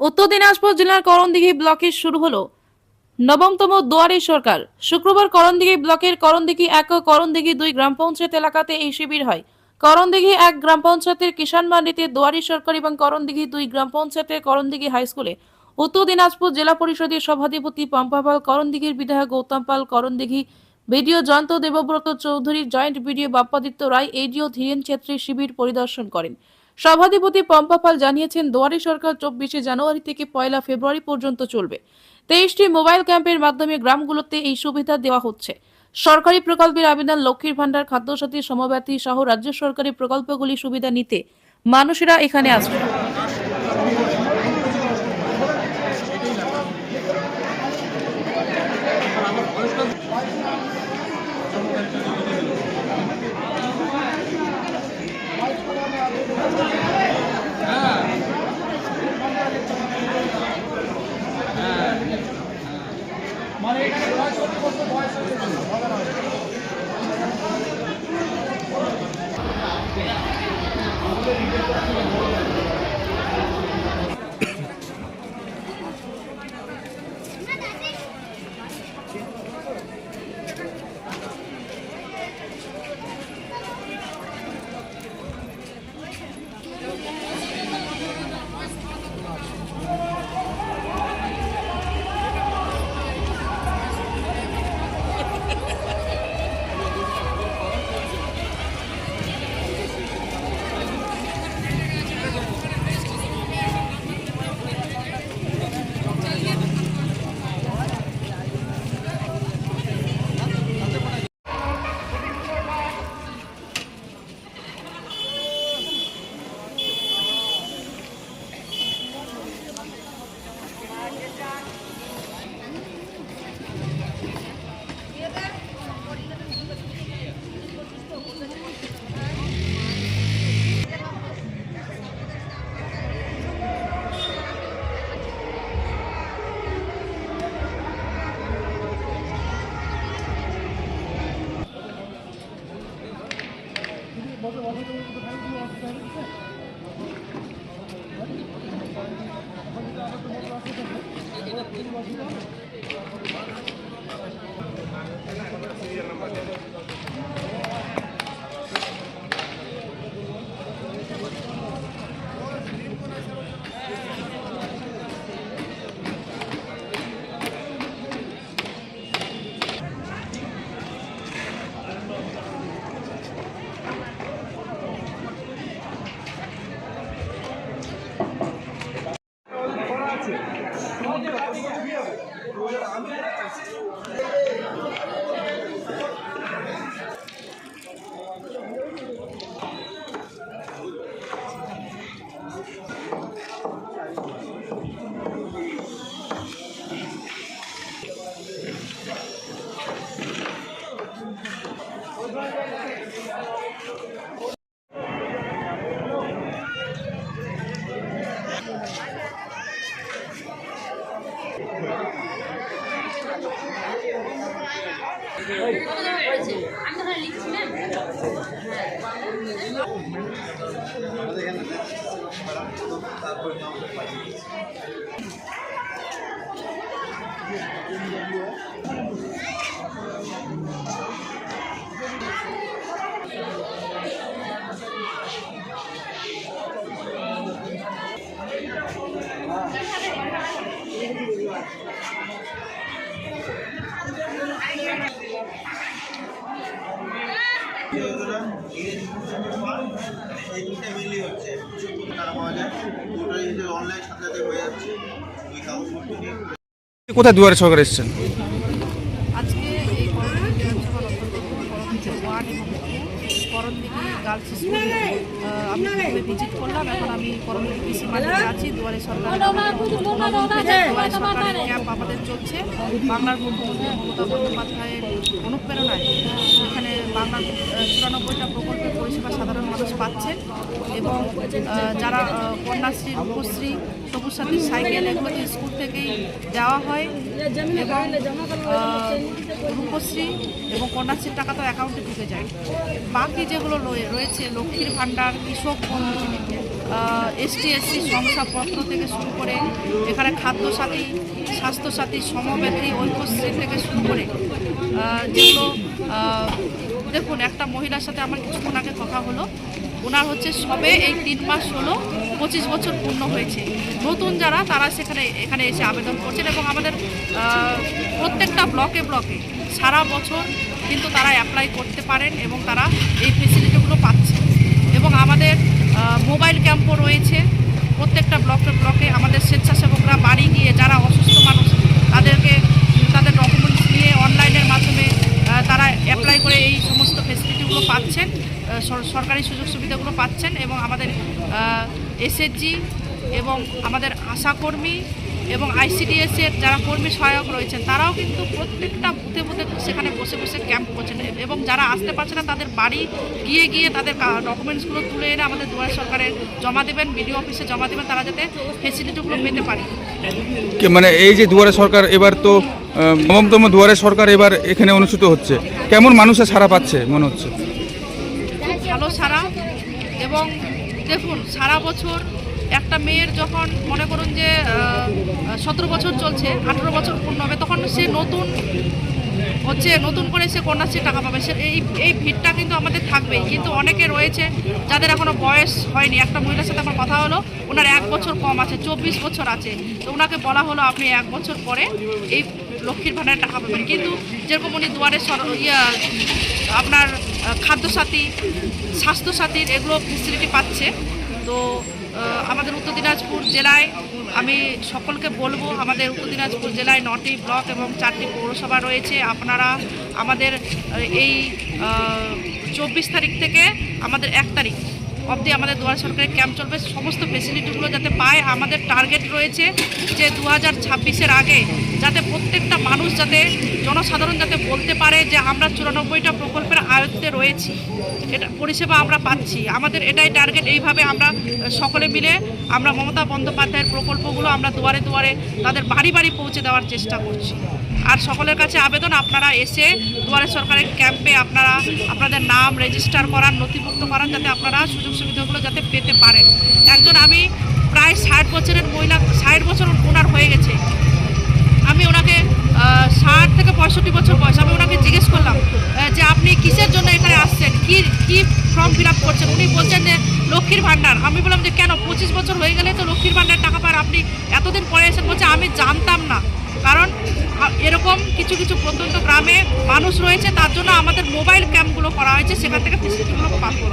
উত্তর দিনাজপুর জেলার করণদিঘি ব্লকে শুরু হলো নবমতম দুয়ারে সরকার। শুক্রবার করণদিঘি ব্লকের করণদিঘি এক ও করণদিঘি দুই গ্রাম পঞ্চায়েত এলাকাতে এই শিবির হয়। করণদিঘি এক গ্রাম পঞ্চায়েতের কিষাণ মান্ডিতে দুয়ারি সরকার এবং করণদিঘি দুই গ্রাম পঞ্চায়েতের করণদিঘি হাই স্কুলে উত্তর দিনাজপুর জেলা পরিষদের সভাধিপতি পম্পা পাল, করণদিঘির বিধায়ক Gautam Pal, Karandighi BDO Jayanta Debabrata Chowdhury joint BDO Bappaditya Roy, ADO Dhiren Chhetri শিবির পরিদর্শন করেন। সভাধিপতি পম্পা পাল জানিয়েছেন, দোয়ারি সরকার চব্বিশে জানুয়ারি থেকে পয়লা ফেব্রুয়ারি পর্যন্ত চলবে। তেইশটি মোবাইল ক্যাম্পের মাধ্যমে গ্রামগুলোতে এই সুবিধা দেওয়া হচ্ছে। সরকারি প্রকল্পের আবেদন লক্ষ্মীর ভান্ডার খাদ্যসাথী সমব্যাথী সহ রাজ্য সরকারি প্রকল্পগুলি সুবিধা নিতে মানুষেরা এখানে আসবে। যোজনা এই মেনলি হচ্ছে অনলাইন হয়ে যাচ্ছে কোথায় দুয়ারে সরকার এসেছেন আজকে এই করণদিঘি বিধানসভা অন্তর্গত করণদিঘি ওয়ান এবং টু করণদিঘি গার্লস স্কুল আহ, আমি প্রথমে ভিজিট করলাম এখন আমি কৃষি মাঠে আছি, দুয়ারে সরকার। সরকারের ক্যাম্প আমাদের চলছে। বাংলার মুখ্যমন্ত্রী মমতা বন্দ্যোপাধ্যায়ের অনুপ্রেরণায় সেখানে বাংলার চুরানব্বইটা প্রকল্পের পরিষেবা সাধারণ মানুষ পাচ্ছেন এবং যারা কন্যাশ্রী, রূপশ্রী, সবুজ সাথী, সাইকেল এগুলো স্কুল থেকেই দেওয়া হয় এবং রূপশ্রী এবং কন্যাশ্রীর টাকা তো অ্যাকাউন্টে ঢুকে যায়। বাকি যেগুলো রয়ে- রয়েছে, লক্ষ্মীর ভাণ্ডার, কৃষক বন্ধু এসটি এসসি শংসাপত্র থেকে শুরু করে, এখানে খাদ্যসাথী, স্বাস্থ্যসাথী সমব্যথী ঐক্যশ্রী থেকে শুরু করে যেগুলো দেখুন, একটা মহিলার সাথে আমার কিছুক্ষণ আগে কথা হলো। ওনার হচ্ছে সবে এই তিন মাস হলো পঁচিশ বছর পূর্ণ হয়েছে। নতুন যারা, তারা সেখানে, এখানে এসে আবেদন করছেন এবং আমাদের প্রত্যেকটা ব্লকে ব্লকে সারা বছর কিন্তু তারা অ্যাপ্লাই করতে পারেন এবং তারা এই ফেসিলিটিগুলো পাচ্ছে। এবং আমাদের মোবাইল ক্যাম্পও রয়েছে প্রত্যেকটা ব্লকে ব্লকে আমাদের স্বেচ্ছাসেবকরা বাড়ি গিয়ে যারা অসুস্থ মানুষ তাদেরকে তাদের ডকুমেন্টস নিয়ে অনলাইনের মাধ্যমে আহ, তারা অ্যাপ্লাই করে এই সমস্ত ফেসিলিটিগুলো পাচ্ছেন আহ, সর- সরকারি সুযোগ সুবিধাগুলো পাচ্ছেন এবং আমাদের এসএসজি এবং আমাদের আশাকর্মী এবং আইসিডিএস এর যারা কর্মী সহায়ক রয়েছেন তারাও কিন্তু প্রত্যেকটা বুথে বুথে সেখানে বসে বসে ক্যাম্প করছেন এবং যারা আসতে পারছে না তাদের বাড়ি গিয়ে গিয়ে তাদের ডকুমেন্টসগুলো তুলে এনে আমাদের দুয়ারে সরকারে জমা দেবেন বিডিও অফিসে জমা দেবেন তারা যাতে ফেসিলিটিগুলো পেতে পারে। মানে এই যে দুয়ারে সরকার এবার তো নবমতম দুয়ারে সরকার এবার এখানে অনুষ্ঠিত হচ্ছে। কেমন মানুষের সারা পাচ্ছে মনে হচ্ছে? ভালো সারা এবং দেখুন, সারা বছর একটা মেয়ের যখন মনে করুন যে সতেরো বছর চলছে, আঠেরো বছর পূর্ণ হবে, তখন সে নতুন হচ্ছে, নতুন করে সে কন্যাশ্রী টাকা পাবে। সে এই এই ভিড়টা কিন্তু আমাদের থাকবেই। কিন্তু অনেকে রয়েছে যাদের এখনও বয়স হয়নি। একটা মহিলার সাথে আমার কথা হলো, ওনার এক বছর কম আছে, চব্বিশ বছর আছে। তো ওনাকে বলা হলো, আপনি এক বছর পরে এই লক্ষ্মীর ভাণ্ডারের টাকা পাবেন। কিন্তু যেরকম উনি দুয়ারে সর- ইয়া, আপনার খাদ্যসাথী, স্বাস্থ্যসাথীর এগুলো ফেসিলিটি পাচ্ছে। তো আমাদের উত্তর দিনাজপুর জেলায় আমি সকলকে বলব, আমাদের উত্তর দিনাজপুর জেলায় নটি ব্লক এবং চারটি পৌরসভা রয়েছে। আপনারা আমাদের এই চব্বিশ তারিখ থেকে আমাদের এক তারিখ অবধি আমাদের দুয়ার সরকারের ক্যাম্প চলবে। সমস্ত ফেসিলিটিগুলো যাতে পায়, আমাদের টার্গেট রয়েছে যে দু হাজার ছাব্বিশের আগে যাতে প্রত্যেকটা মানুষ যাতে, জনসাধারণ যাতে বলতে পারে যে আমরা চুরানব্বইটা প্রকল্পের আয়ত্তে রয়েছি, এটা পরিষেবা আমরা পাচ্ছি। আমাদের এটাই টার্গেট এইভাবে আমরা সকলে মিলে আমরা মমতা বন্দ্যোপাধ্যায়ের প্রকল্পগুলো আমরা দুয়ারে দুয়ারে তাদের বাড়ি বাড়ি পৌঁছে দেওয়ার চেষ্টা করছি। আর সকলের কাছে আবেদন, আপনারা এসে দুয়ারে সরকারের ক্যাম্পে আপনারা, আপনাদের নাম রেজিস্টার করান, নথিভুক্ত করান, যাতে আপনারা সুযোগ সুবিধাগুলো যাতে পেতে পারেন। একজন আমি প্রায় ষাট বছরের মহিলা, ষাট বছর ওনার হয়ে গেছে। আমি ওনাকে ষাট থেকে পঁয়ষট্টি বছর বয়স। আমি ওনাকে জিজ্ঞেস করলাম যে আপনি কিসের জন্য এখানে আসছেন? কি কি ফর্ম ফিল আপ করছেন? উনি বলছেন যে, লক্ষ্মীর ভাণ্ডার। আমি বললাম যে, কেন? পঁচিশ বছর হয়ে গেলে তো লক্ষ্মীর ভাণ্ডার টাকা পান আপনি এতদিন পরে এসেন বলছে, আমি জানতাম না। কারণ এরকম কিছু কিছু প্রত্যন্ত গ্রামে মানুষ রয়েছে, তার জন্য আমাদের মোবাইল ক্যাম্পগুলো করা হয়েছে, সেখান থেকে ফেসিলিটিগুলো পাবো